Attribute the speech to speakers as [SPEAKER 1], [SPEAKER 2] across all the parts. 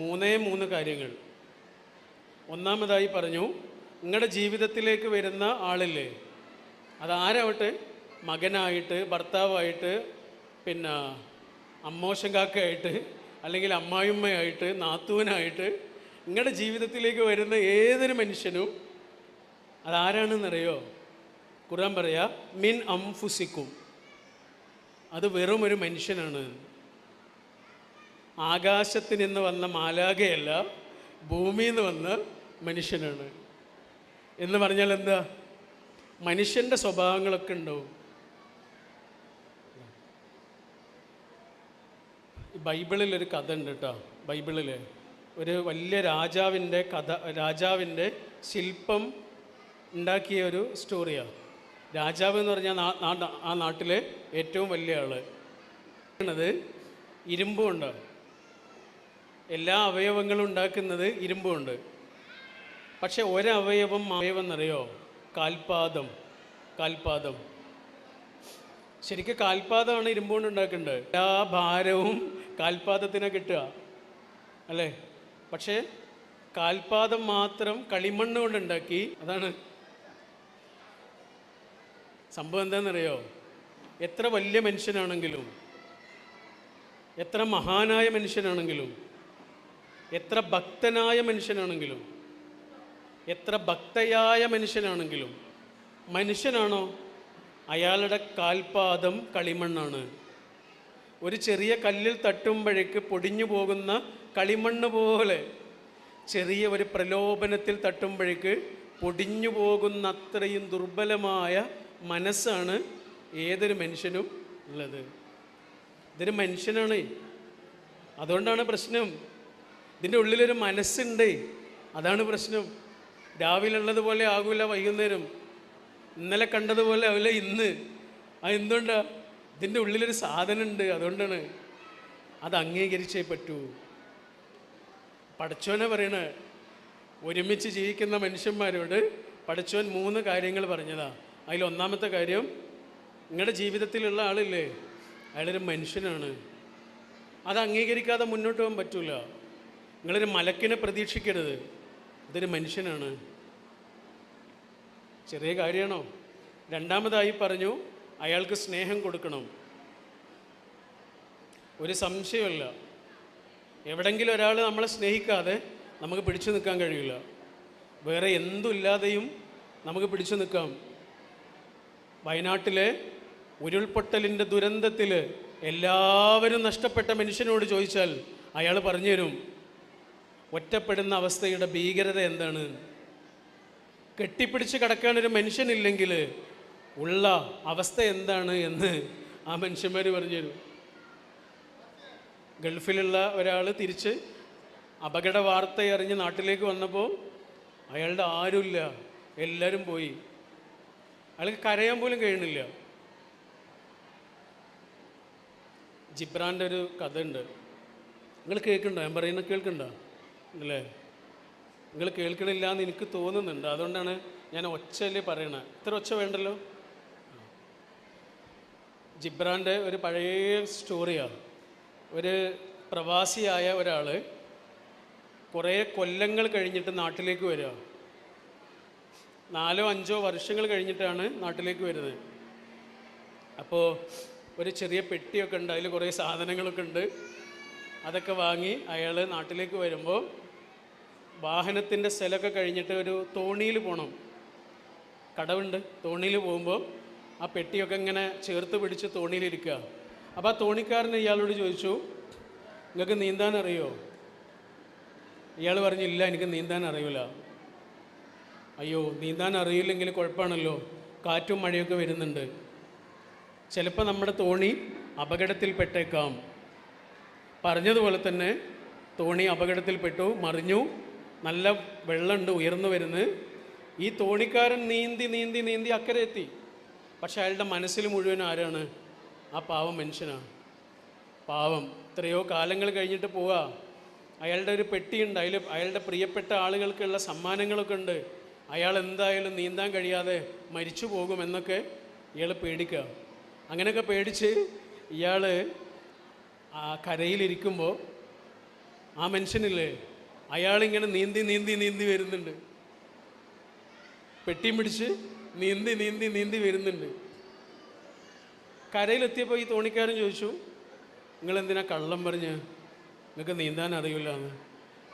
[SPEAKER 1] മൂന്നേ മൂന്ന് കാര്യങ്ങൾ. ഒന്നാമതായി പറഞ്ഞു നിങ്ങളുടെ ജീവിതത്തിലേക്ക് വരുന്ന ആളില്ലേ? അതാരാവട്ടെ? മകനായിട്ട് ഭർത്താവായിട്ട് പിന്നെ അമ്മോശങ്കാക്കയായിട്ട് അല്ലെങ്കിൽ അമ്മായിമ്മയായിട്ട് നാത്തൂനായിട്ട് നിങ്ങളുടെ ജീവിതത്തിലേക്ക് വരുന്ന ഏതൊരു മനുഷ്യനും അതാരാണെന്നറിയോ? ഖുർആൻ പറയാ മിൻ അംഫുസിക്കും. അത് വെറും ഒരു മനുഷ്യനാണ്. ആകാശത്ത് നിന്ന് വന്ന മാലാകയല്ല ഭൂമിയിൽ നിന്ന് വന്ന മനുഷ്യനാണ്. എന്ന് പറഞ്ഞാൽ എന്താ? മനുഷ്യന്റെ സ്വഭാവങ്ങളൊക്കെ ഉണ്ടാവും. ബൈബിളിൽ ഒരു കഥ ഉണ്ട് കേട്ടോ ബൈബിളിൽ ഒരു വലിയ രാജാവിന്റെ കഥ രാജാവിന്റെ ശില്പം ഉണ്ടാക്കിയ ഒരു സ്റ്റോറിയാണ് രാജാവ് എന്ന് പറഞ്ഞാൽ ആ നാട്ടിലെ ഏറ്റവും വലിയ ത് ഇരുമ്പുണ്ട്. എല്ലാ അവയവങ്ങളും ഉണ്ടാക്കുന്നത് ഇരുമ്പുണ്ട്. പക്ഷെ ഒരവയവം അവയവം എന്നറിയോ കാൽപാദം. കാൽപാദം. ശരിക്കും കാൽപാദമാണ് ഇരുമ്പുകൊണ്ട് ഉണ്ടാക്കേണ്ടത്. എല്ലാ ഭാരവും കാൽപാദത്തിനെ കിട്ടുക. അല്ലേ? പക്ഷേ കാൽപാദം മാത്രം കളിമണ്ണ് കൊണ്ട് ഉണ്ടാക്കി അതാണ്. സംഭവം എന്താണെന്നറിയോ? എത്ര വലിയ മനുഷ്യനാണെങ്കിലും എത്ര മഹാനായ മനുഷ്യനാണെങ്കിലും എത്ര ഭക്തനായ മനുഷ്യനാണെങ്കിലും എത്ര ഭക്തയായ മനുഷ്യനാണെങ്കിലും മനുഷ്യനാണോ? അയാളുടെ കാൽപാദം കളിമണ്ണാണ്. ഒരു ചെറിയ കല്ലിൽ തട്ടുമ്പോഴേക്ക് പൊടിഞ്ഞു പോകുന്ന കളിമണ്ണ് പോലെ. ചെറിയ ഒരു പ്രലോഭനത്തിൽ തട്ടുമ്പോഴേക്ക് പൊടിഞ്ഞു പോകുന്ന അത്രയും ദുർബലമായ മനസ്സാണ് ഏതൊരു മനുഷ്യനും ഉള്ളത്. ഇതൊരു മനുഷ്യനാണ്. അതുകൊണ്ടാണ് പ്രശ്നം. ഇതിന്റെ ഉള്ളിലൊരു മനസ്സുണ്ട്. അതാണ് പ്രശ്നം. രാവിലെ ഉള്ളതുപോലെ ആകൂല വൈകുന്നേരം. ഇന്നലെ കണ്ടതുപോലെ ആവില്ല ഇന്ന്. അത് എന്തുകൊണ്ടാ? ഇതിന്റെ ഉള്ളിലൊരു സാധനമുണ്ട് അതുകൊണ്ടാണ്. അത് അംഗീകരിച്ചേ പറ്റൂ. പടച്ചോനെ പറയണേ ഒരുമിച്ച് ജീവിക്കുന്ന മനുഷ്യന്മാരോട് പടച്ചോൻ മൂന്ന് കാര്യങ്ങൾ പറഞ്ഞതാ. അതിൽ ഒന്നാമത്തെ കാര്യം നിങ്ങളുടെ ജീവിതത്തിലുള്ള ആളില്ലേ? അയാളൊരു മനുഷ്യനാണ്. അത് അംഗീകരിക്കാതെ മുന്നോട്ട് പോകാൻ പറ്റൂല. നിങ്ങളൊരു മലക്കിനെ പ്രതീക്ഷിക്കരുത്. ഇതൊരു മനുഷ്യനാണ്. ചെറിയ കാര്യമാണോ? രണ്ടാമതായി പറഞ്ഞു അയാൾക്ക് സ്നേഹം കൊടുക്കണം. ഒരു സംശയമല്ല എവിടെങ്കിലും ഒരാൾ നമ്മളെ സ്നേഹിക്കാതെ നമുക്ക് പിടിച്ചു നിൽക്കാൻ കഴിയില്ല. വേറെ എന്തുമില്ലാതെയും നമുക്ക് പിടിച്ചു നിൽക്കാം. വയനാട്ടിലെ ഉരുൾപൊട്ടലിന്റെ ദുരന്തത്തിൽ എല്ലാവരും നഷ്ടപ്പെട്ട മനുഷ്യനോട് ചോദിച്ചാൽ അയാൾ പറഞ്ഞു തരും. ഒറ്റപ്പെടുന്ന അവസ്ഥയുടെ ഭീകരത എന്താണ്? കെട്ടിപ്പിടിച്ച് കിടക്കാൻ ഒരു മനുഷ്യനില്ലെങ്കിൽ ഉള്ള അവസ്ഥ എന്താണ് എന്ന് ആ മനുഷ്യന്മാർ പറഞ്ഞു തരും. ഗൾഫിലുള്ള ഒരാൾ തിരിച്ച് അപകട വാർത്ത അറിഞ്ഞ് നാട്ടിലേക്ക് വന്നപ്പോൾ അയാളുടെ ആരുമില്ല എല്ലാവരും പോയി. അയാൾക്ക് കരയാൻ പോലും കഴിയണില്ല ജിബ്രാന്റെ ഒരു കഥ ഉണ്ട്. നിങ്ങൾ കേൾക്കണ്ടോ? ഞാൻ പറയുന്നത് കേൾക്കണ്ടോ? അല്ലേ? നിങ്ങൾ കേൾക്കണില്ല എന്ന് എനിക്ക് തോന്നുന്നുണ്ട്. അതുകൊണ്ടാണ് ഞാൻ ഒച്ചയിൽ പറയണത് ഇത്ര ഒച്ച വേണ്ടല്ലോ? ജിബ്രാന്റെ ഒരു പഴയ സ്റ്റോറിയാണ് ഒരു പ്രവാസിയായ ഒരാൾ കുറേ കൊല്ലങ്ങൾ കഴിഞ്ഞിട്ട് നാട്ടിലേക്ക് വരിക. നാലോ അഞ്ചോ വർഷങ്ങൾ കഴിഞ്ഞിട്ടാണ് നാട്ടിലേക്ക് വരുന്നത്. അപ്പോൾ ഒരു ചെറിയ പെട്ടിയൊക്കെ ഉണ്ട്. അതിൽ കുറേ സാധനങ്ങളൊക്കെ ഉണ്ട്. അതൊക്കെ വാങ്ങി അയാൾ നാട്ടിലേക്ക് വരുമ്പോൾ വാഹനത്തിന്റെ സ്ഥലമൊക്കെ കഴിഞ്ഞിട്ട് ഒരു തോണിയിൽ പോകണം കടവുണ്ട്. തോണിയിൽ പോകുമ്പോൾ ആ പെട്ടിയൊക്കെ ഇങ്ങനെ ചേർത്ത് പിടിച്ച് തോണിയിലിരിക്കുക അപ്പോൾ ആ തോണിക്കാരൻ ഇയാളോട് ചോദിച്ചു നിങ്ങൾക്ക് നീന്താൻ അറിയോ? ഇയാൾ പറഞ്ഞു ഇല്ല എനിക്ക് നീന്താൻ അറിയില്ല അയ്യോ നീന്താൻ അറിയില്ലെങ്കിൽ കുഴപ്പമാണല്ലോ. കാറ്റും മഴയൊക്കെ വരുന്നുണ്ട്. ചിലപ്പോൾ നമ്മുടെ തോണി അപകടത്തിൽപ്പെട്ടേക്കാം. പറഞ്ഞതുപോലെ തന്നെ തോണി അപകടത്തിൽപ്പെട്ടു മറിഞ്ഞു. നല്ല വെള്ളമുണ്ട് ഉയർന്നു വരുന്ന്. ഈ തോണിക്കാരൻ നീന്തി നീന്തി നീന്തി അക്കരെ എത്തി. പക്ഷെ അയാളുടെ മനസ്സിൽ മുഴുവൻ ആരാണ്? ആ പാവം മനുഷ്യനാണ് പാവം. എത്രയോ കാലങ്ങൾ കഴിഞ്ഞിട്ട് പോവാ. അയാളുടെ ഒരു പെട്ടിയുണ്ട്. അതിൽ അയാളുടെ പ്രിയപ്പെട്ട ആളുകൾക്കുള്ള സമ്മാനങ്ങളൊക്കെ ഉണ്ട്. അയാൾ എന്തായാലും നീന്താൻ കഴിയാതെ മരിച്ചു പോകുമെന്നൊക്കെ ഇയാൾ പേടിക്കുക അങ്ങനെയൊക്കെ പേടിച്ച് ഇയാൾ ആ കരയിലിരിക്കുമ്പോൾ ആ മനുഷ്യനില്ലേ അയാളിങ്ങനെ നീന്തി നീന്തി നീന്തി വരുന്നുണ്ട്. പെട്ടിയും പിടിച്ച് നീന്തി നീന്തി നീന്തി വരുന്നുണ്ട്. കരയിലെത്തിയപ്പോൾ ഈ തോണിക്കാരൻ ചോദിച്ചു നിങ്ങൾ എന്തിനാ കള്ളം പറഞ്ഞ്? നിങ്ങൾക്ക് നീന്താൻ അറിയില്ല എന്ന്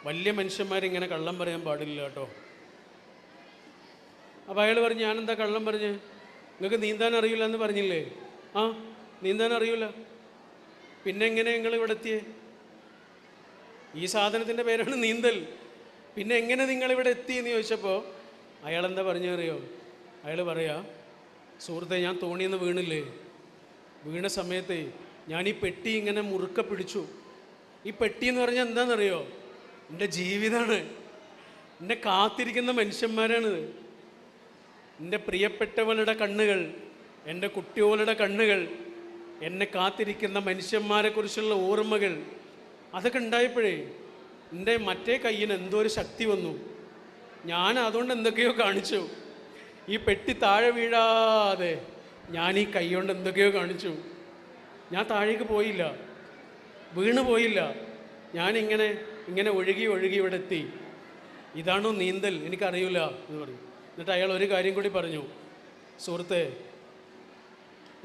[SPEAKER 1] വലിയ മനുഷ്യന്മാരിങ്ങനെ കള്ളം പറയാൻ പാടില്ല കേട്ടോ. അപ്പോൾ അയാൾ പറഞ്ഞു ഞാനെന്താ കള്ളം പറഞ്ഞ്? നിങ്ങൾക്ക് നീന്താൻ അറിയില്ല എന്ന് പറഞ്ഞില്ലേ? ആ നീന്താൻ അറിയില്ല. പിന്നെ എങ്ങനെ നിങ്ങൾ ഇവിടെ എത്തിയേ ഈ സാധനത്തിന്റെ പേരാണ് നീന്തൽ. പിന്നെ എങ്ങനെ നിങ്ങൾ ഇവിടെ എത്തി എന്ന് ചോദിച്ചപ്പോൾ അയാൾ എന്താ പറഞ്ഞു അറിയോ അയാൾ പറയാ സുഹൃത്തെ ഞാൻ തോണിയെന്ന് വീണില്ലേ? വീണ സമയത്ത് ഞാൻ ഈ പെട്ടി ഇങ്ങനെ മുറുക്ക പിടിച്ചു. ഈ പെട്ടി എന്ന് പറഞ്ഞാൽ എന്താണെന്നറിയോ എന്റെ ജീവിതമാണ് എന്നെ കാത്തിരിക്കുന്ന മനുഷ്യന്മാരാണ് എന്റെ പ്രിയപ്പെട്ടവളുടെ കണ്ണുകൾ എന്റെ കുട്ടികളുടെ കണ്ണുകൾ എന്നെ കാത്തിരിക്കുന്ന മനുഷ്യന്മാരെക്കുറിച്ചുള്ള ഓർമ്മകൾ അതൊക്കെ ഉണ്ടായപ്പോഴേ എന്റെ മറ്റേ കയ്യിന് എന്തോ ഒരു ശക്തി വന്നു. ഞാൻ അതുകൊണ്ട് എന്തൊക്കെയോ കാണിച്ചു. ഈ പെട്ടി താഴെ വീഴാതെ ഞാൻ ഈ കൈ കൊണ്ട് എന്തൊക്കെയോ കാണിച്ചു. ഞാൻ താഴേക്ക് പോയില്ല. വീണ് പോയില്ല. ഞാനിങ്ങനെ ഇങ്ങനെ ഒഴുകി ഒഴുകി ഇവിടെ എത്തി. ഇതാണോ നീന്തൽ? എനിക്കറിയില്ല എന്ന് പറഞ്ഞു. എന്നിട്ട് അയാൾ ഒരു കാര്യം കൂടി പറഞ്ഞു. സുഹൃത്തെ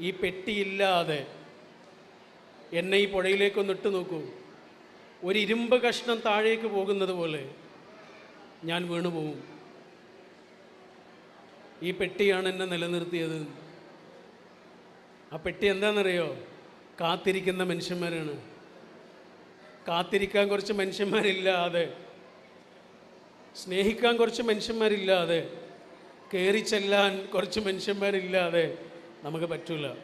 [SPEAKER 1] ഈ പെട്ടിയില്ലാതെ എന്നെ ഈ പുഴയിലേക്കൊന്ന് ഇട്ട് നോക്കൂ. ഒരു ഇരുമ്പ് കഷ്ണം താഴേക്ക് പോകുന്നത് പോലെ ഞാൻ വീണു പോവും. ഈ പെട്ടിയാണ് എന്നെ നിലനിർത്തിയത്. ആ പെട്ടി എന്താണെന്നറിയോ? കാത്തിരിക്കുന്ന മനുഷ്യന്മാരാണ്. കാത്തിരിക്കാൻ കുറച്ച് മനുഷ്യന്മാരില്ലാതെ സ്നേഹിക്കാൻ കുറച്ച് മനുഷ്യന്മാരില്ലാതെ കയറി ചെല്ലാൻ കുറച്ച് മനുഷ്യന്മാരില്ലാതെ നമുക്ക് പറ്റില്ല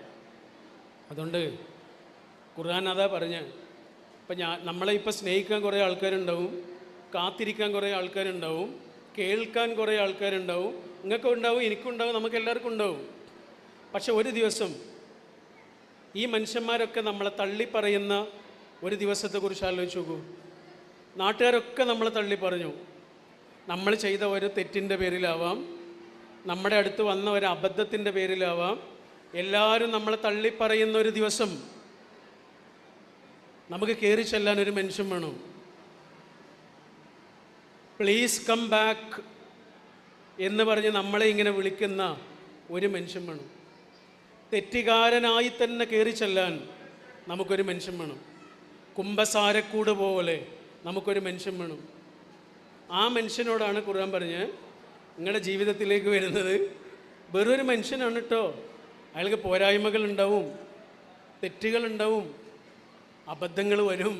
[SPEAKER 1] അതുകൊണ്ട് ഖുർആൻ അതാ പറഞ്ഞ്. ഇപ്പം ഞാൻ നമ്മളെ ഇപ്പം സ്നേഹിക്കാൻ കുറേ ആൾക്കാരുണ്ടാവും കാത്തിരിക്കാൻ കുറേ ആൾക്കാരുണ്ടാവും കേൾക്കാൻ കുറേ ആൾക്കാരുണ്ടാവും നിങ്ങൾക്കും ഉണ്ടാവും എനിക്കുണ്ടാവും നമുക്ക് എല്ലാവർക്കും ഉണ്ടാവും. പക്ഷെ ഒരു ദിവസം ഈ മനുഷ്യന്മാരൊക്കെ നമ്മളെ തള്ളിപ്പറയുന്ന ഒരു ദിവസത്തെക്കുറിച്ച് ആലോചിച്ച് നോക്കൂ. നാട്ടുകാരൊക്കെ നമ്മളെ തള്ളി പറഞ്ഞു. നമ്മൾ ചെയ്ത ഒരു തെറ്റിന്റെ പേരിലാവാം നമ്മുടെ അടുത്ത് വന്ന ഒരു അബദ്ധത്തിന്റെ പേരിലാവാം എല്ലാവരും നമ്മളെ തള്ളിപ്പറയുന്ന ഒരു ദിവസം നമുക്ക് കയറി ചെല്ലാൻ ഒരു മനുഷ്യൻ വേണം. പ്ലീസ് കം ബാക്ക് എന്ന് പറഞ്ഞ് നമ്മളെ ഇങ്ങനെ വിളിക്കുന്ന ഒരു മനുഷ്യൻ വേണം. തെറ്റുകാരനായി തന്നെ കയറി ചെല്ലാൻ നമുക്കൊരു മനുഷ്യൻ വേണം. കുംഭസാരക്കൂട് പോലെ നമുക്കൊരു മനുഷ്യൻ വേണം. ആ മനുഷ്യനോടാണ് ഖുർആൻ പറഞ്ഞ് നിങ്ങളുടെ ജീവിതത്തിലേക്ക് വരുന്നത്. വെറൊരു മനുഷ്യനാണ് കേട്ടോ അയാൾക്ക് പോരായ്മകളുണ്ടാവും തെറ്റുകളുണ്ടാവും അബദ്ധങ്ങൾ വരും.